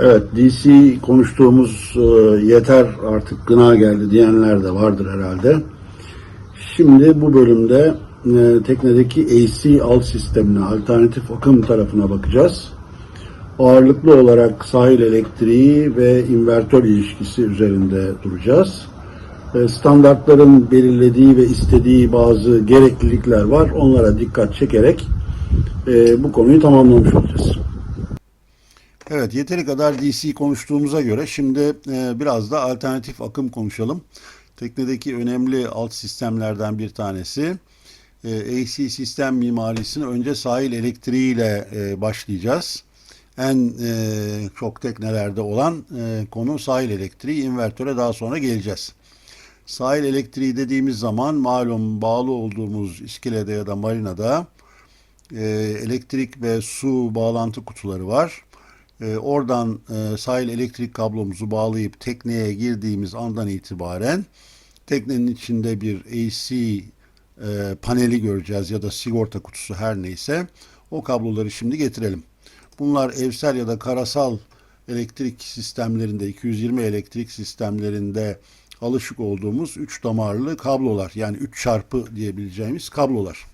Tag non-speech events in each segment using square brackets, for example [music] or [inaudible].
Evet, DC konuştuğumuz e, yeter artık gına geldi diyenler de vardır herhalde. Şimdi bu bölümde e, teknedeki AC alt sistemine, alternatif akım tarafına bakacağız. Ağırlıklı olarak sahil elektriği ve invertör ilişkisi üzerinde duracağız. E, Standartların belirlediği ve istediği bazı gereklilikler var. Onlara dikkat çekerek e, bu konuyu tamamlamış olacağız. Evet, yeteri kadar DC konuştuğumuza göre şimdi e, biraz da alternatif akım konuşalım. Teknedeki önemli alt sistemlerden bir tanesi. E, AC sistem mimarisini önce sahil elektriğiyle e, başlayacağız. En e, çok teknelerde olan e, konu sahil elektriği, invertöre daha sonra geleceğiz. Sahil elektriği dediğimiz zaman malum bağlı olduğumuz iskelede ya da marinada e, elektrik ve su bağlantı kutuları var. E, oradan e, sahil elektrik kablomuzu bağlayıp tekneye girdiğimiz andan itibaren teknenin içinde bir AC e, paneli göreceğiz ya da sigorta kutusu her neyse. O kabloları şimdi getirelim. Bunlar evsel ya da karasal elektrik sistemlerinde 220 elektrik sistemlerinde alışık olduğumuz 3 damarlı kablolar yani 3 çarpı diyebileceğimiz kablolar.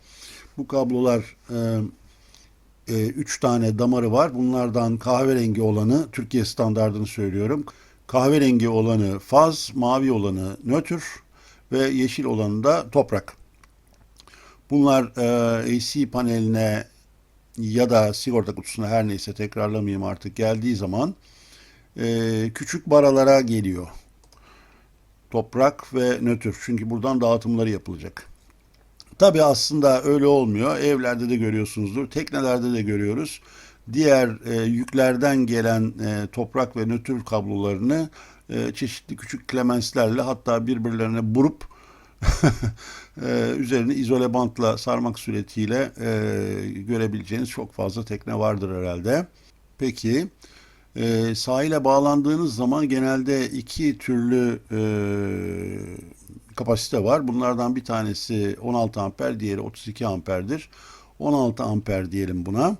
Bu kablolar e, 3 tane damarı var. Bunlardan kahverengi olanı Türkiye standartını söylüyorum. Kahverengi olanı faz, mavi olanı nötr ve yeşil olanı da toprak. Bunlar e, AC paneline ya da sigorta kutusuna her neyse tekrarlamayayım artık geldiği zaman e, küçük baralara geliyor. Toprak ve nötr. Çünkü buradan dağıtımları yapılacak. Tabi aslında öyle olmuyor. Evlerde de görüyorsunuzdur. Teknelerde de görüyoruz. Diğer e, yüklerden gelen e, toprak ve nötr kablolarını e, çeşitli küçük klemenslerle hatta birbirlerine burup [laughs] e, üzerini izole bantla sarmak suretiyle e, görebileceğiniz çok fazla tekne vardır herhalde. Peki e, sahile bağlandığınız zaman genelde iki türlü e, kapasite var. Bunlardan bir tanesi 16 amper, diğeri 32 amperdir. 16 amper diyelim buna.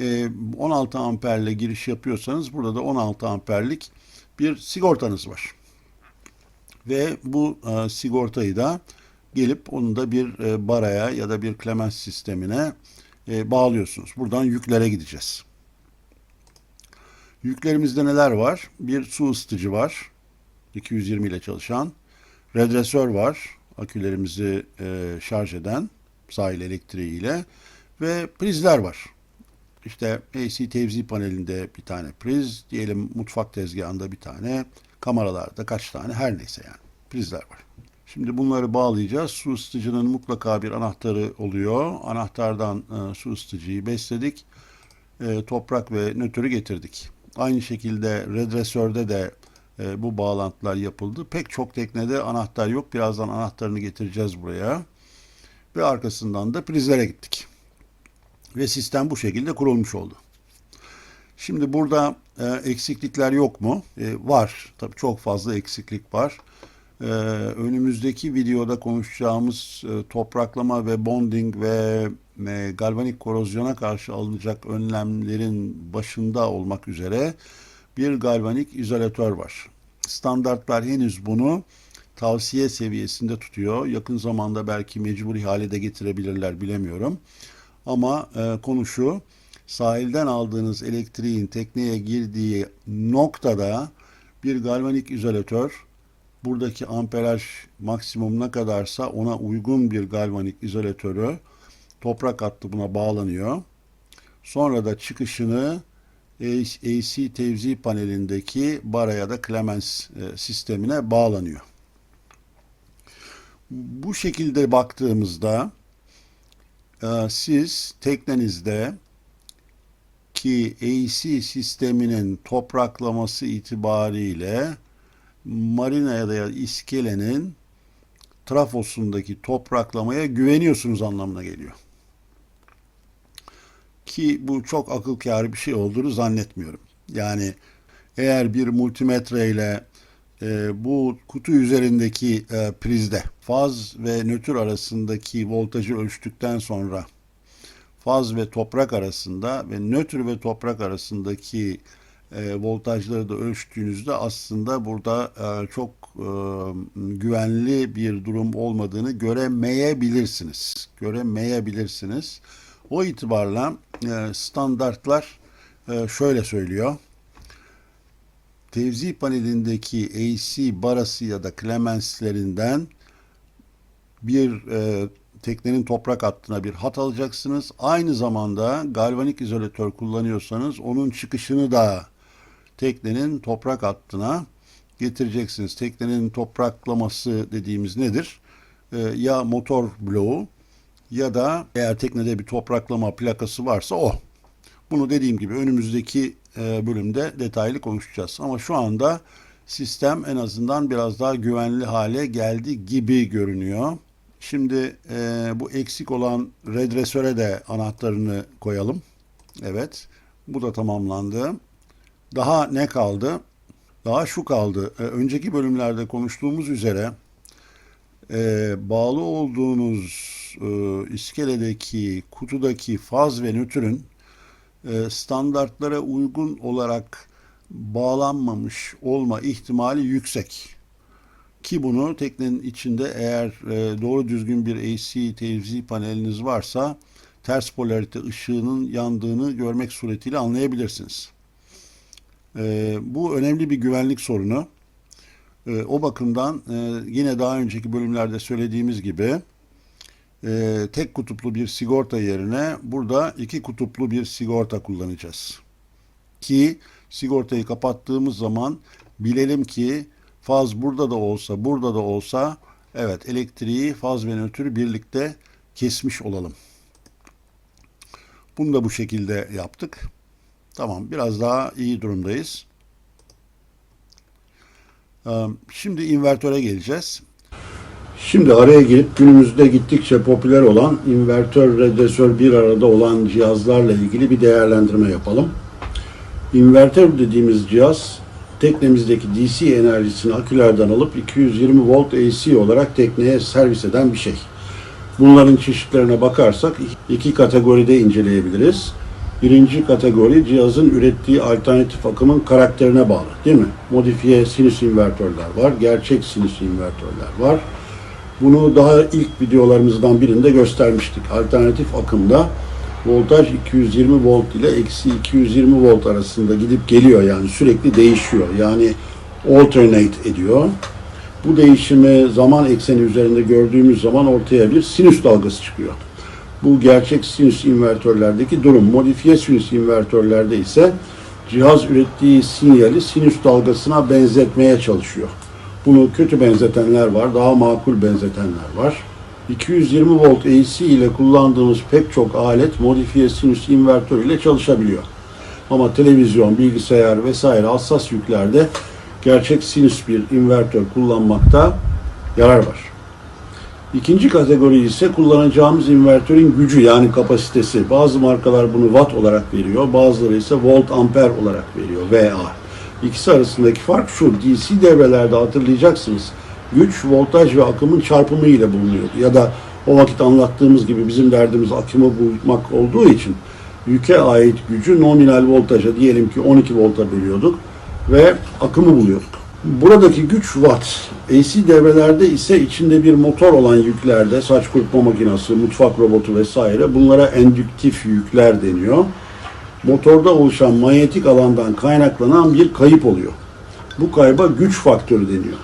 E, 16 amperle giriş yapıyorsanız burada da 16 amperlik bir sigortanız var. Ve bu e, sigortayı da gelip onu da bir e, baraya ya da bir klemens sistemine e, bağlıyorsunuz. Buradan yüklere gideceğiz. Yüklerimizde neler var? Bir su ısıtıcı var. 220 ile çalışan. Redresör var. Akülerimizi e, şarj eden sahil elektriğiyle. Ve prizler var. İşte AC tevzi panelinde bir tane priz. Diyelim mutfak tezgahında bir tane. Kameralarda kaç tane her neyse yani. Prizler var. Şimdi bunları bağlayacağız. Su ısıtıcının mutlaka bir anahtarı oluyor. Anahtardan e, su ısıtıcıyı besledik. E, toprak ve nötrü getirdik. Aynı şekilde redresörde de e, bu bağlantılar yapıldı. Pek çok teknede anahtar yok. Birazdan anahtarını getireceğiz buraya. Ve arkasından da prizlere gittik. Ve sistem bu şekilde kurulmuş oldu. Şimdi burada e, eksiklikler yok mu? E, var. Tabii çok fazla eksiklik var. E, önümüzdeki videoda konuşacağımız e, topraklama ve bonding ve e, galvanik korozyona karşı alınacak önlemlerin başında olmak üzere bir galvanik izolatör var. Standartlar henüz bunu tavsiye seviyesinde tutuyor. Yakın zamanda belki mecburi hale de getirebilirler bilemiyorum. Ama e, konu şu, sahilden aldığınız elektriğin tekneye girdiği noktada bir galvanik izolatör, buradaki amperaj maksimum ne kadarsa ona uygun bir galvanik izolatörü toprak hattı buna bağlanıyor. Sonra da çıkışını AC tevzi panelindeki bara ya da Clemens e, sistemine bağlanıyor. Bu şekilde baktığımızda e, siz teknenizde ki AC sisteminin topraklaması itibariyle marina ya da iskelenin trafosundaki topraklamaya güveniyorsunuz anlamına geliyor. Ki bu çok akıl kârı bir şey olduğunu zannetmiyorum. Yani eğer bir multimetre ile e, bu kutu üzerindeki e, prizde faz ve nötr arasındaki voltajı ölçtükten sonra faz ve toprak arasında ve nötr ve toprak arasındaki e, voltajları da ölçtüğünüzde aslında burada e, çok e, güvenli bir durum olmadığını göremeyebilirsiniz. Göremeyebilirsiniz. O itibarla e, standartlar e, şöyle söylüyor. Tevzi panelindeki AC barası ya da klemenslerinden bir e, teknenin toprak hattına bir hat alacaksınız. Aynı zamanda galvanik izolatör kullanıyorsanız onun çıkışını da teknenin toprak hattına getireceksiniz. Teknenin topraklaması dediğimiz nedir? E, ya motor bloğu ya da eğer teknede bir topraklama plakası varsa o. Bunu dediğim gibi önümüzdeki e, bölümde detaylı konuşacağız. Ama şu anda sistem en azından biraz daha güvenli hale geldi gibi görünüyor. Şimdi e, bu eksik olan redresöre de anahtarını koyalım. Evet. Bu da tamamlandı. Daha ne kaldı? Daha şu kaldı. E, önceki bölümlerde konuştuğumuz üzere e, bağlı olduğunuz e, iskeledeki kutudaki faz ve nötrün e, standartlara uygun olarak bağlanmamış olma ihtimali yüksek. Ki bunu teknenin içinde eğer e, doğru düzgün bir AC tevzi paneliniz varsa ters polarite ışığının yandığını görmek suretiyle anlayabilirsiniz. E, bu önemli bir güvenlik sorunu. O bakımdan yine daha önceki bölümlerde söylediğimiz gibi e, tek kutuplu bir sigorta yerine burada iki kutuplu bir sigorta kullanacağız. Ki sigortayı kapattığımız zaman bilelim ki faz burada da olsa burada da olsa evet elektriği faz ve nötrü birlikte kesmiş olalım. Bunu da bu şekilde yaptık. Tamam biraz daha iyi durumdayız. Ee, Şimdi invertöre geleceğiz. Şimdi araya girip günümüzde gittikçe popüler olan invertör, redresör bir arada olan cihazlarla ilgili bir değerlendirme yapalım. İnvertör dediğimiz cihaz teknemizdeki DC enerjisini akülerden alıp 220 volt AC olarak tekneye servis eden bir şey. Bunların çeşitlerine bakarsak iki kategoride inceleyebiliriz. Birinci kategori cihazın ürettiği alternatif akımın karakterine bağlı değil mi? Modifiye sinüs invertörler var, gerçek sinüs invertörler var. Bunu daha ilk videolarımızdan birinde göstermiştik. Alternatif akımda voltaj 220 volt ile eksi 220 volt arasında gidip geliyor yani sürekli değişiyor. Yani alternate ediyor. Bu değişimi zaman ekseni üzerinde gördüğümüz zaman ortaya bir sinüs dalgası çıkıyor. Bu gerçek sinüs invertörlerdeki durum. Modifiye sinüs invertörlerde ise cihaz ürettiği sinyali sinüs dalgasına benzetmeye çalışıyor. Bunu kötü benzetenler var, daha makul benzetenler var. 220 volt AC ile kullandığımız pek çok alet modifiye sinüs invertör ile çalışabiliyor. Ama televizyon, bilgisayar vesaire hassas yüklerde gerçek sinüs bir invertör kullanmakta yarar var. İkinci kategori ise kullanacağımız invertörün gücü yani kapasitesi. Bazı markalar bunu watt olarak veriyor, bazıları ise volt amper olarak veriyor, VA. İkisi arasındaki fark şu, DC devrelerde hatırlayacaksınız. Güç, voltaj ve akımın çarpımı ile bulunuyor. Ya da o vakit anlattığımız gibi bizim derdimiz akımı bulmak olduğu için yüke ait gücü nominal voltaja diyelim ki 12 volta bölüyorduk ve akımı buluyorduk. Buradaki güç watt. AC devrelerde ise içinde bir motor olan yüklerde saç kurutma makinesi, mutfak robotu vesaire bunlara endüktif yükler deniyor. Motorda oluşan manyetik alandan kaynaklanan bir kayıp oluyor. Bu kayba güç faktörü deniyor.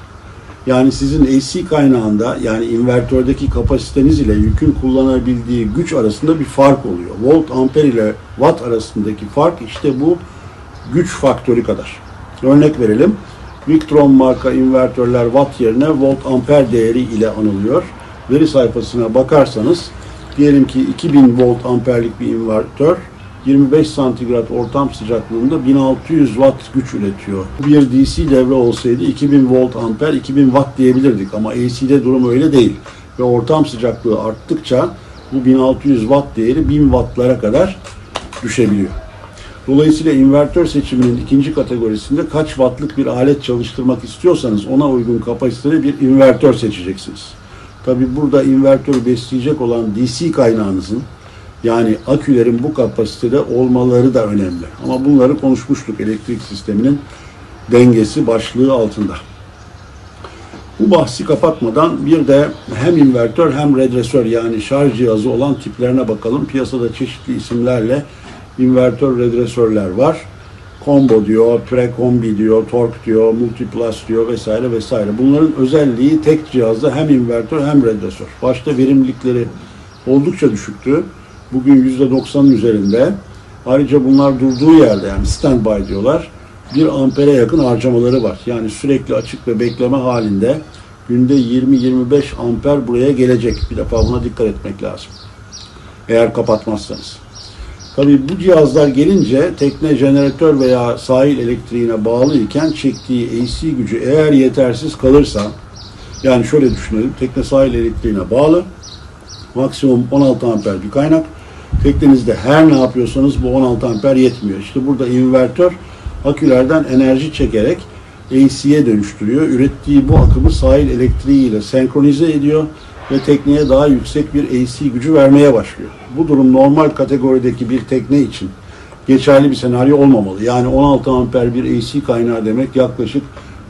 Yani sizin AC kaynağında yani invertördeki kapasiteniz ile yükün kullanabildiği güç arasında bir fark oluyor. Volt amper ile watt arasındaki fark işte bu güç faktörü kadar. Örnek verelim. Victron marka invertörler watt yerine volt amper değeri ile anılıyor. Veri sayfasına bakarsanız diyelim ki 2000 volt amperlik bir invertör 25 santigrat ortam sıcaklığında 1600 watt güç üretiyor. Bir DC devre olsaydı 2000 volt amper 2000 watt diyebilirdik ama AC'de durum öyle değil. Ve ortam sıcaklığı arttıkça bu 1600 watt değeri 1000 wattlara kadar düşebiliyor. Dolayısıyla invertör seçiminin ikinci kategorisinde kaç wattlık bir alet çalıştırmak istiyorsanız ona uygun kapasiteli bir invertör seçeceksiniz. Tabi burada invertörü besleyecek olan DC kaynağınızın Yani akülerin bu kapasitede olmaları da önemli. Ama bunları konuşmuştuk elektrik sisteminin dengesi başlığı altında. Bu bahsi kapatmadan bir de hem invertör hem redresör yani şarj cihazı olan tiplerine bakalım. Piyasada çeşitli isimlerle invertör redresörler var. Combo diyor, pre-kombi diyor, tork diyor, multiplus diyor vesaire vesaire. Bunların özelliği tek cihazda hem invertör hem redresör. Başta verimlilikleri oldukça düşüktü. Bugün %90'ın üzerinde. Ayrıca bunlar durduğu yerde yani standby diyorlar. 1 ampere yakın harcamaları var. Yani sürekli açık ve bekleme halinde günde 20-25 amper buraya gelecek. Bir defa buna dikkat etmek lazım. Eğer kapatmazsanız. Tabii bu cihazlar gelince tekne jeneratör veya sahil elektriğine bağlı iken çektiği AC gücü eğer yetersiz kalırsa yani şöyle düşünelim. Tekne sahil elektriğine bağlı. Maksimum 16 amper bir kaynak. Teknenizde her ne yapıyorsanız bu 16 amper yetmiyor. İşte burada invertör akülerden enerji çekerek AC'ye dönüştürüyor. Ürettiği bu akımı sahil elektriğiyle senkronize ediyor ve tekneye daha yüksek bir AC gücü vermeye başlıyor. Bu durum normal kategorideki bir tekne için geçerli bir senaryo olmamalı. Yani 16 amper bir AC kaynağı demek yaklaşık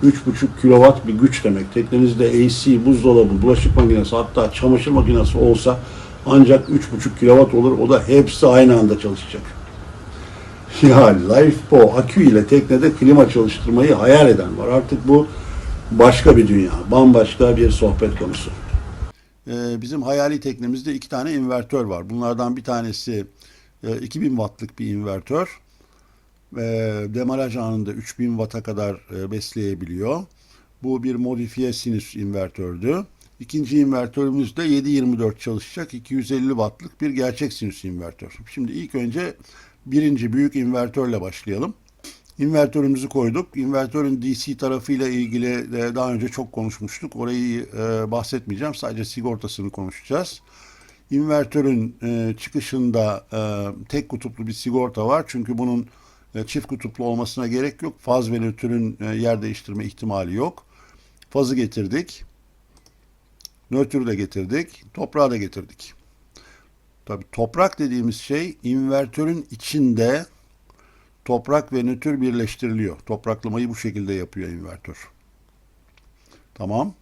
3,5 kilowatt bir güç demek. Teknenizde AC, buzdolabı, bulaşık makinesi hatta çamaşır makinesi olsa ancak 3,5 kilowatt olur. O da hepsi aynı anda çalışacak. [laughs] Ya LifePo akü ile teknede klima çalıştırmayı hayal eden var. Artık bu başka bir dünya, bambaşka bir sohbet konusu. Ee, bizim hayali teknemizde iki tane invertör var. Bunlardan bir tanesi e, 2000 wattlık bir invertör. E, demaraj anında 3000 watt'a kadar e, besleyebiliyor. Bu bir modifiye sinüs invertördü. İkinci invertörümüz de 7-24 çalışacak 250 wattlık bir gerçek sinüs invertör. Şimdi ilk önce birinci büyük invertörle başlayalım. İnvertörümüzü koyduk. İnvertörün DC tarafıyla ilgili daha önce çok konuşmuştuk. Orayı e, bahsetmeyeceğim. Sadece sigortasını konuşacağız. İnvertörün e, çıkışında e, tek kutuplu bir sigorta var. Çünkü bunun çift kutuplu olmasına gerek yok. Faz ve nötrün yer değiştirme ihtimali yok. Fazı getirdik. Nötrü de getirdik. Toprağı da getirdik. Tabii toprak dediğimiz şey invertörün içinde toprak ve nötr birleştiriliyor. Topraklamayı bu şekilde yapıyor invertör. Tamam.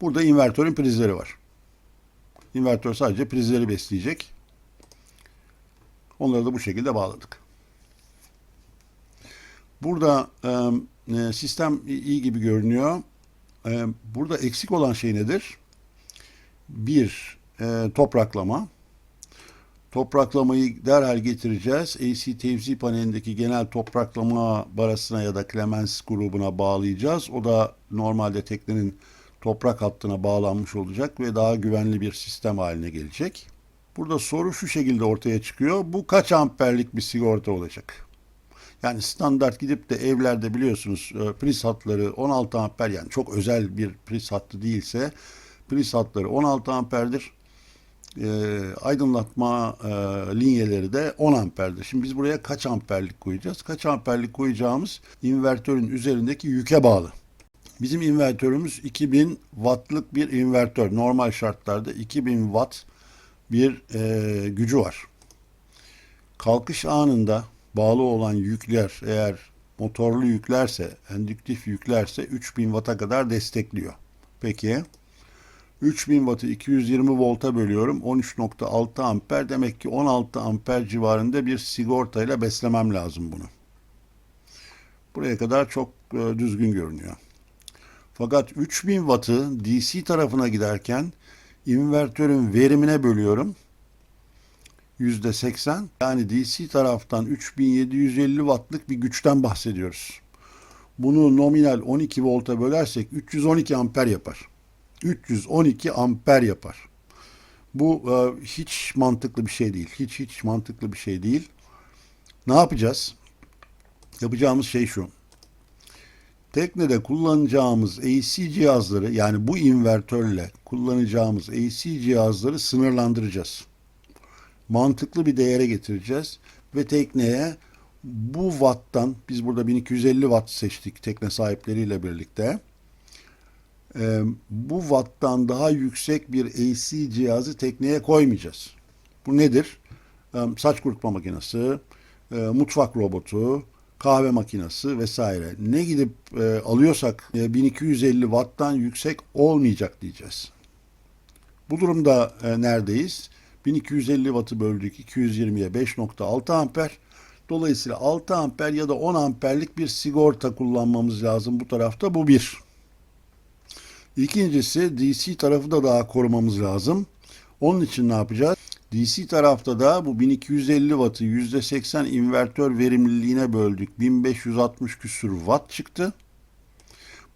Burada invertörün prizleri var. İnvertör sadece prizleri besleyecek. Onları da bu şekilde bağladık. Burada e, sistem iyi gibi görünüyor. E, burada eksik olan şey nedir? Bir, e, topraklama. Topraklamayı derhal getireceğiz. AC tevzi panelindeki genel topraklama barasına ya da Clemens grubuna bağlayacağız. O da normalde teknenin toprak hattına bağlanmış olacak ve daha güvenli bir sistem haline gelecek. Burada soru şu şekilde ortaya çıkıyor. Bu kaç amperlik bir sigorta olacak? Yani standart gidip de evlerde biliyorsunuz e, priz hatları 16 amper yani çok özel bir priz hattı değilse priz hatları 16 amperdir e, aydınlatma e, linyeleri de 10 amperdir. Şimdi biz buraya kaç amperlik koyacağız? Kaç amperlik koyacağımız invertörün üzerindeki yüke bağlı. Bizim invertörümüz 2000 wattlık bir invertör. Normal şartlarda 2000 watt bir e, gücü var. Kalkış anında bağlı olan yükler eğer motorlu yüklerse, endüktif yüklerse 3000 watt'a kadar destekliyor. Peki 3000 wattı 220 volta bölüyorum. 13.6 amper demek ki 16 amper civarında bir sigortayla beslemem lazım bunu. Buraya kadar çok e, düzgün görünüyor. Fakat 3000 wattı DC tarafına giderken invertörün verimine bölüyorum. %80 yani DC taraftan 3750 wattlık bir güçten bahsediyoruz. Bunu nominal 12 volta bölersek 312 amper yapar. 312 amper yapar. Bu e, hiç mantıklı bir şey değil. Hiç hiç mantıklı bir şey değil. Ne yapacağız? Yapacağımız şey şu. Teknede kullanacağımız AC cihazları yani bu invertörle kullanacağımız AC cihazları sınırlandıracağız. Mantıklı bir değere getireceğiz ve tekneye bu watttan biz burada 1250 watt seçtik tekne sahipleriyle birlikte e, bu watttan daha yüksek bir AC cihazı tekneye koymayacağız. Bu nedir? E, saç kurutma makinesi, e, mutfak robotu, kahve makinesi vesaire. Ne gidip e, alıyorsak e, 1250 watttan yüksek olmayacak diyeceğiz. Bu durumda e, neredeyiz? 1250 wattı böldük 220'ye 5.6 amper. Dolayısıyla 6 amper ya da 10 amperlik bir sigorta kullanmamız lazım bu tarafta. Bu bir. İkincisi DC tarafı da daha korumamız lazım. Onun için ne yapacağız? DC tarafta da bu 1250 wattı %80 invertör verimliliğine böldük. 1560 küsur watt çıktı.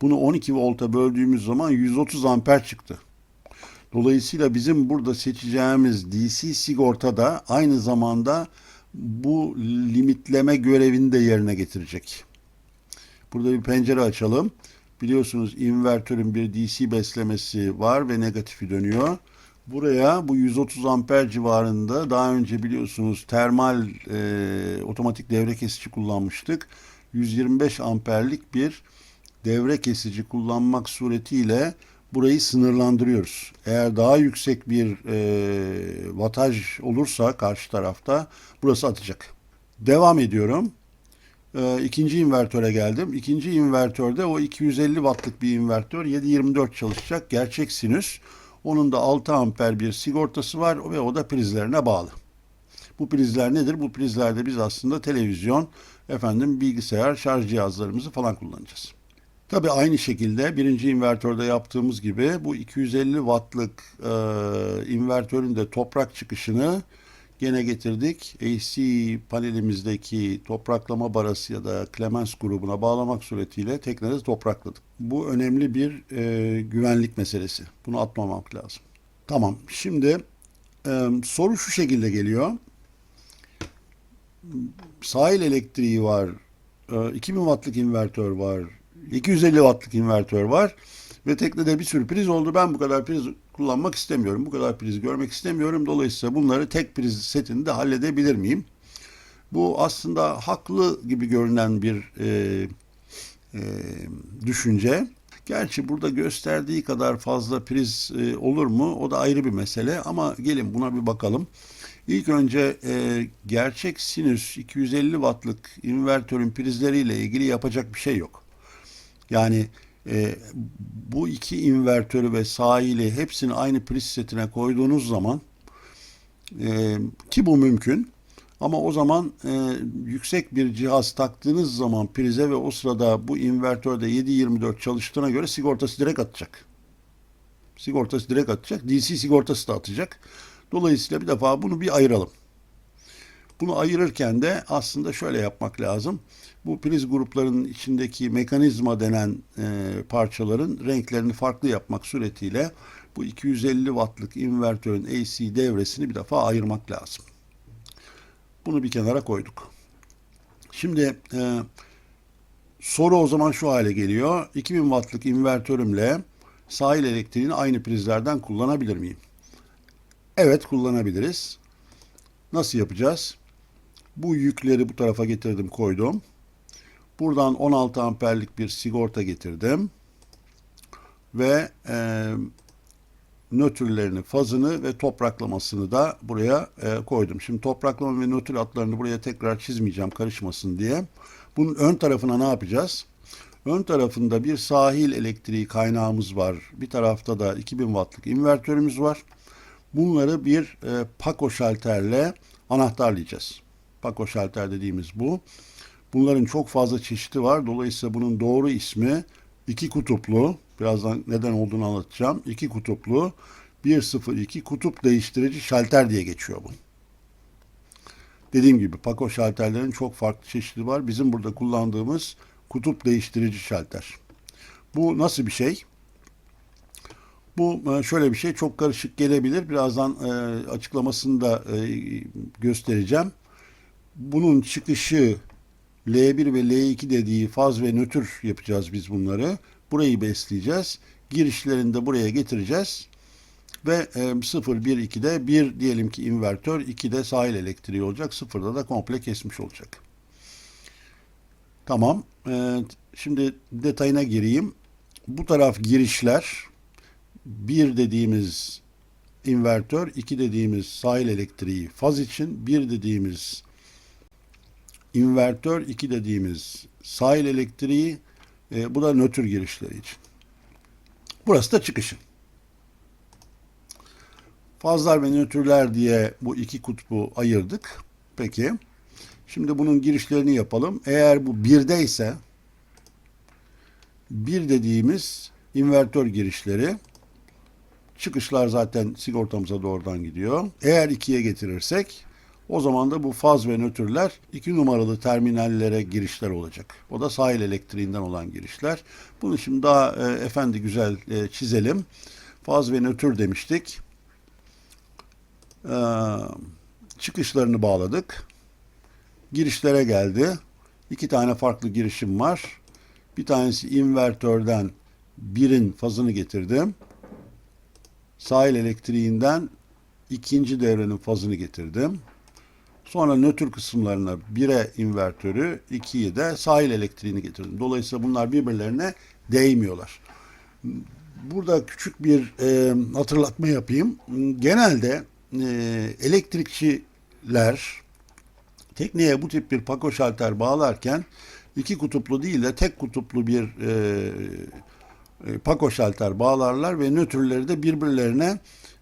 Bunu 12 volta böldüğümüz zaman 130 amper çıktı. Dolayısıyla bizim burada seçeceğimiz DC sigorta da aynı zamanda bu limitleme görevini de yerine getirecek. Burada bir pencere açalım. Biliyorsunuz invertörün bir DC beslemesi var ve negatifi dönüyor. Buraya bu 130 amper civarında daha önce biliyorsunuz termal e, otomatik devre kesici kullanmıştık. 125 amperlik bir devre kesici kullanmak suretiyle burayı sınırlandırıyoruz. Eğer daha yüksek bir e, vataj olursa karşı tarafta burası atacak. Devam ediyorum. E, ikinci invertöre geldim. İkinci invertörde o 250 wattlık bir invertör 724 çalışacak. Gerçek sinüs. Onun da 6 amper bir sigortası var ve o da prizlerine bağlı. Bu prizler nedir? Bu prizlerde biz aslında televizyon, efendim bilgisayar, şarj cihazlarımızı falan kullanacağız. Tabi aynı şekilde birinci invertörde yaptığımız gibi bu 250 wattlık e, invertörün de toprak çıkışını gene getirdik. AC panelimizdeki topraklama barası ya da Clemens grubuna bağlamak suretiyle teknede toprakladık. Bu önemli bir e, güvenlik meselesi. Bunu atmamak lazım. Tamam. Şimdi e, soru şu şekilde geliyor. Sahil elektriği var. E, 2000 wattlık invertör var. 250 wattlık invertör var. Ve teknede bir sürü priz oldu. Ben bu kadar priz kullanmak istemiyorum. Bu kadar priz görmek istemiyorum. Dolayısıyla bunları tek priz setinde halledebilir miyim? Bu aslında haklı gibi görünen bir e, e, düşünce. Gerçi burada gösterdiği kadar fazla priz e, olur mu? O da ayrı bir mesele ama gelin buna bir bakalım. İlk önce e, gerçek sinüs 250 wattlık invertörün prizleriyle ilgili yapacak bir şey yok. Yani e, bu iki invertörü ve sahili hepsini aynı priz setine koyduğunuz zaman e, ki bu mümkün ama o zaman e, yüksek bir cihaz taktığınız zaman prize ve o sırada bu invertörde 7-24 çalıştığına göre sigortası direkt atacak. Sigortası direkt atacak. DC sigortası da atacak. Dolayısıyla bir defa bunu bir ayıralım. Bunu ayırırken de aslında şöyle yapmak lazım. Bu priz gruplarının içindeki mekanizma denen e, parçaların renklerini farklı yapmak suretiyle bu 250 wattlık invertörün AC devresini bir defa ayırmak lazım. Bunu bir kenara koyduk. Şimdi e, soru o zaman şu hale geliyor. 2000 wattlık invertörümle sahil elektriğini aynı prizlerden kullanabilir miyim? Evet kullanabiliriz. Nasıl yapacağız? Bu yükleri bu tarafa getirdim koydum. Buradan 16 amperlik bir sigorta getirdim. Ve e, nötrlerini, fazını ve topraklamasını da buraya e, koydum. Şimdi topraklama ve nötr hatlarını buraya tekrar çizmeyeceğim karışmasın diye. Bunun ön tarafına ne yapacağız? Ön tarafında bir sahil elektriği kaynağımız var. Bir tarafta da 2000 wattlık invertörümüz var. Bunları bir e, Paco şalterle anahtarlayacağız. Paco şalter dediğimiz bu. Bunların çok fazla çeşidi var. Dolayısıyla bunun doğru ismi iki kutuplu. Birazdan neden olduğunu anlatacağım. İki kutuplu 102 kutup değiştirici şalter diye geçiyor bu. Dediğim gibi Paco şalterlerin çok farklı çeşidi var. Bizim burada kullandığımız kutup değiştirici şalter. Bu nasıl bir şey? Bu e, şöyle bir şey çok karışık gelebilir. Birazdan e, açıklamasını da e, göstereceğim. Bunun çıkışı L1 ve L2 dediği faz ve nötr yapacağız biz bunları. Burayı besleyeceğiz. Girişlerini de buraya getireceğiz. Ve e, 0, 1, 2'de 1 diyelim ki invertör, 2'de sahil elektriği olacak. 0'da da komple kesmiş olacak. Tamam. E, şimdi detayına gireyim. Bu taraf girişler. 1 dediğimiz invertör, 2 dediğimiz sahil elektriği faz için, 1 dediğimiz invertör, 2 dediğimiz sahil elektriği, e, bu da nötr girişleri için. Burası da çıkışın. Fazlar ve nötrler diye bu iki kutbu ayırdık. Peki. Şimdi bunun girişlerini yapalım. Eğer bu birde ise bir dediğimiz invertör girişleri çıkışlar zaten sigortamıza doğrudan gidiyor. Eğer ikiye getirirsek o zaman da bu faz ve nötrler iki numaralı terminallere girişler olacak. O da sahil elektriğinden olan girişler. Bunu şimdi daha e, efendi güzel e, çizelim. Faz ve nötr demiştik. E, çıkışlarını bağladık. Girişlere geldi. İki tane farklı girişim var. Bir tanesi invertörden birin fazını getirdim. Sahil elektriğinden ikinci devrenin fazını getirdim. Sonra nötr kısımlarına 1'e invertörü, 2'yi de sahil elektriğini getirdim. Dolayısıyla bunlar birbirlerine değmiyorlar. Burada küçük bir e, hatırlatma yapayım. Genelde e, elektrikçiler tekneye bu tip bir pako şalter bağlarken iki kutuplu değil de tek kutuplu bir e, e, pako şalter bağlarlar ve nötrleri de birbirlerine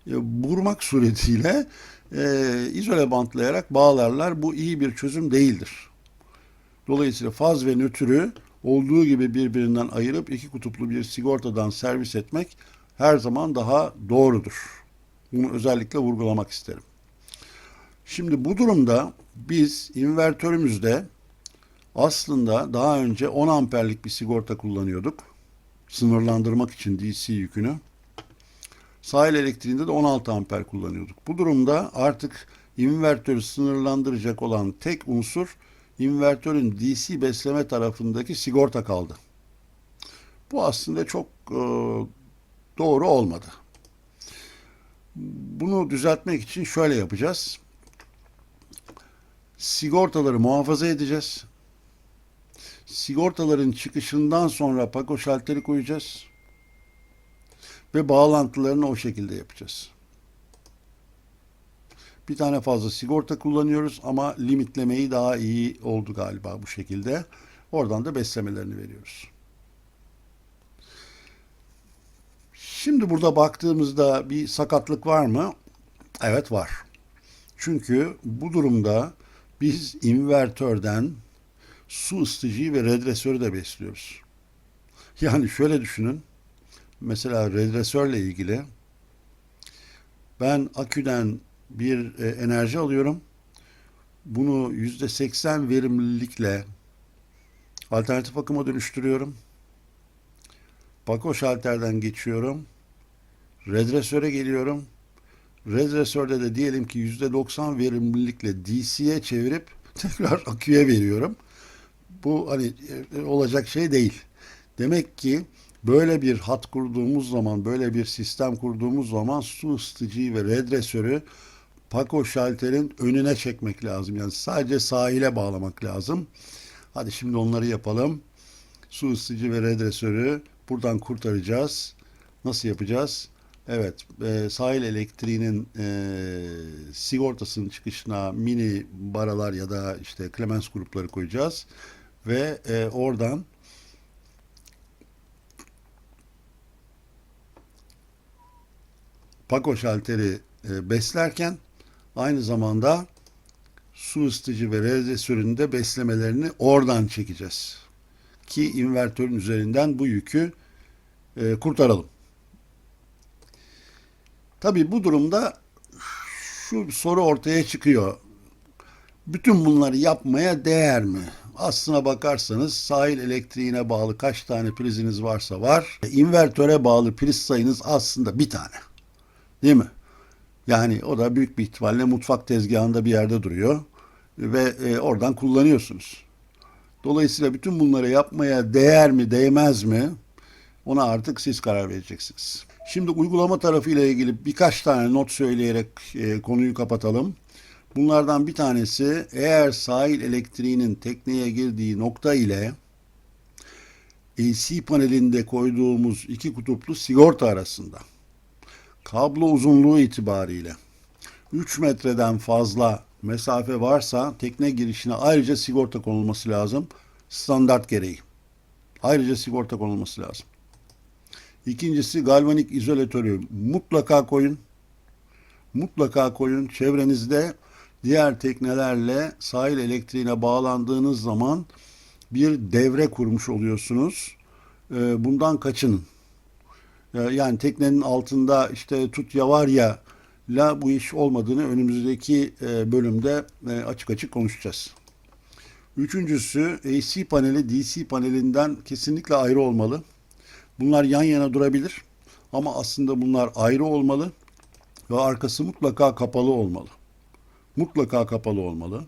e, vurmak suretiyle e, izole bantlayarak bağlarlar. Bu iyi bir çözüm değildir. Dolayısıyla faz ve nötrü olduğu gibi birbirinden ayırıp iki kutuplu bir sigortadan servis etmek her zaman daha doğrudur. Bunu özellikle vurgulamak isterim. Şimdi bu durumda biz invertörümüzde aslında daha önce 10 amperlik bir sigorta kullanıyorduk. Sınırlandırmak için DC yükünü. Sahil elektriğinde de 16 amper kullanıyorduk. Bu durumda artık invertörü sınırlandıracak olan tek unsur invertörün DC besleme tarafındaki sigorta kaldı. Bu aslında çok e, doğru olmadı. Bunu düzeltmek için şöyle yapacağız. Sigortaları muhafaza edeceğiz. Sigortaların çıkışından sonra pako şalteri koyacağız. Ve bağlantılarını o şekilde yapacağız. Bir tane fazla sigorta kullanıyoruz ama limitlemeyi daha iyi oldu galiba bu şekilde. Oradan da beslemelerini veriyoruz. Şimdi burada baktığımızda bir sakatlık var mı? Evet var. Çünkü bu durumda biz invertörden su ısıtıcıyı ve redresörü de besliyoruz. Yani şöyle düşünün. Mesela redresörle ilgili ben aküden bir e, enerji alıyorum. Bunu yüzde seksen verimlilikle alternatif akıma dönüştürüyorum. Pako şalterden geçiyorum. Redresöre geliyorum. Redresörde de diyelim ki yüzde doksan verimlilikle DC'ye çevirip [laughs] tekrar aküye veriyorum. Bu hani e, olacak şey değil. Demek ki böyle bir hat kurduğumuz zaman, böyle bir sistem kurduğumuz zaman su ısıtıcıyı ve redresörü Paco şalterin önüne çekmek lazım. Yani sadece sahile bağlamak lazım. Hadi şimdi onları yapalım. Su ısıtıcı ve redresörü buradan kurtaracağız. Nasıl yapacağız? Evet, e, sahil elektriğinin e, sigortasının çıkışına mini baralar ya da işte Clemens grupları koyacağız ve e, oradan Paco şalteri e, beslerken aynı zamanda su ısıtıcı ve rezesörün de beslemelerini oradan çekeceğiz. Ki invertörün üzerinden bu yükü e, kurtaralım. Tabii bu durumda şu soru ortaya çıkıyor. Bütün bunları yapmaya değer mi? Aslına bakarsanız sahil elektriğine bağlı kaç tane priziniz varsa var. İnvertöre bağlı priz sayınız aslında bir tane. Değil mi? Yani o da büyük bir ihtimalle mutfak tezgahında bir yerde duruyor ve e, oradan kullanıyorsunuz. Dolayısıyla bütün bunları yapmaya değer mi, değmez mi? Ona artık siz karar vereceksiniz. Şimdi uygulama tarafı ile ilgili birkaç tane not söyleyerek e, konuyu kapatalım. Bunlardan bir tanesi eğer sahil elektriğinin tekneye girdiği nokta ile AC panelinde koyduğumuz iki kutuplu sigorta arasında kablo uzunluğu itibariyle 3 metreden fazla mesafe varsa tekne girişine ayrıca sigorta konulması lazım. Standart gereği. Ayrıca sigorta konulması lazım. İkincisi galvanik izolatörü mutlaka koyun. Mutlaka koyun. Çevrenizde diğer teknelerle sahil elektriğine bağlandığınız zaman bir devre kurmuş oluyorsunuz. Ee, Bundan kaçının. Ee, Yani teknenin altında işte tut ya var ya la bu iş olmadığını önümüzdeki e, bölümde e, açık açık konuşacağız. Üçüncüsü AC paneli DC panelinden kesinlikle ayrı olmalı. Bunlar yan yana durabilir ama aslında bunlar ayrı olmalı ve arkası mutlaka kapalı olmalı. Mutlaka kapalı olmalı.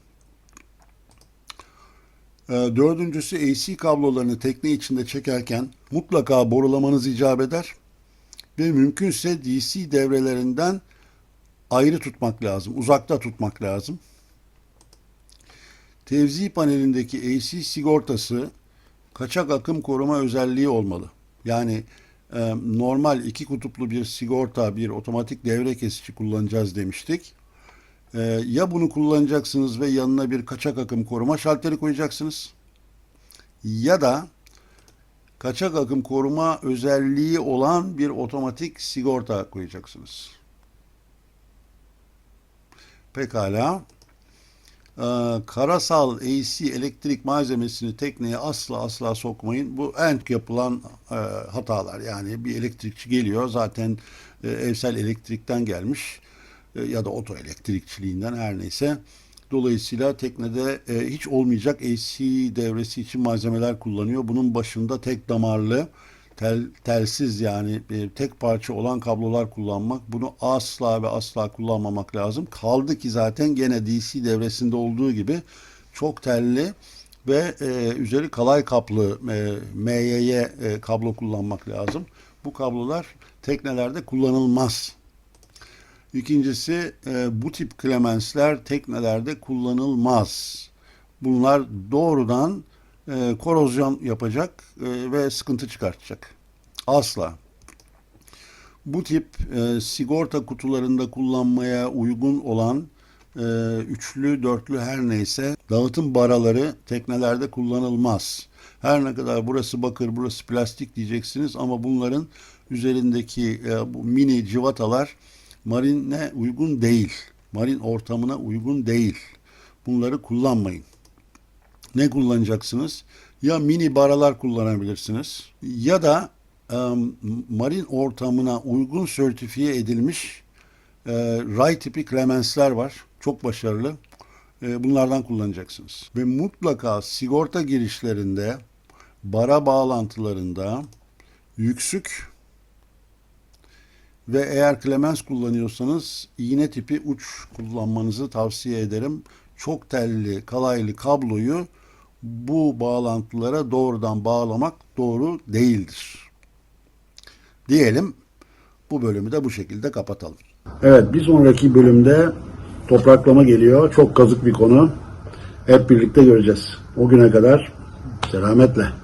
Ee, Dördüncüsü AC kablolarını tekne içinde çekerken mutlaka borulamanız icap eder ve mümkünse DC devrelerinden ayrı tutmak lazım, uzakta tutmak lazım. Tevzi panelindeki AC sigortası kaçak akım koruma özelliği olmalı. Yani e, normal iki kutuplu bir sigorta, bir otomatik devre kesici kullanacağız demiştik. E, ya bunu kullanacaksınız ve yanına bir kaçak akım koruma şalteri koyacaksınız. Ya da kaçak akım koruma özelliği olan bir otomatik sigorta koyacaksınız. Pekala. Ee, karasal AC elektrik malzemesini tekneye asla asla sokmayın. Bu en yapılan e, hatalar. Yani bir elektrikçi geliyor zaten e, evsel elektrikten gelmiş e, ya da oto elektrikçiliğinden her neyse. Dolayısıyla teknede e, hiç olmayacak AC devresi için malzemeler kullanıyor. Bunun başında tek damarlı, tel, telsiz yani e, tek parça olan kablolar kullanmak. Bunu asla ve asla kullanmamak lazım. Kaldı ki zaten gene DC devresinde olduğu gibi çok telli ve e, üzeri kalay kaplı e, MYY e, kablo kullanmak lazım. Bu kablolar teknelerde kullanılmaz. İkincisi e, bu tip klemensler teknelerde kullanılmaz. Bunlar doğrudan e, korozyon yapacak e, ve sıkıntı çıkartacak. Asla. Bu tip e, sigorta kutularında kullanmaya uygun olan e, üçlü, dörtlü her neyse dağıtım baraları teknelerde kullanılmaz. Her ne kadar burası bakır, burası plastik diyeceksiniz ama bunların üzerindeki e, bu mini civatalar marine uygun değil. Marin ortamına uygun değil. Bunları kullanmayın. Ne kullanacaksınız? Ya mini baralar kullanabilirsiniz ya da e, marin ortamına uygun sertifiye edilmiş e, ray tipi klemensler var. Çok başarılı. E, bunlardan kullanacaksınız. Ve mutlaka sigorta girişlerinde, bara bağlantılarında yüksük ve eğer klemens kullanıyorsanız iğne tipi uç kullanmanızı tavsiye ederim. Çok telli, kalaylı kabloyu bu bağlantılara doğrudan bağlamak doğru değildir. Diyelim bu bölümü de bu şekilde kapatalım. Evet bir sonraki bölümde topraklama geliyor. Çok kazık bir konu. Hep birlikte göreceğiz. O güne kadar selametle.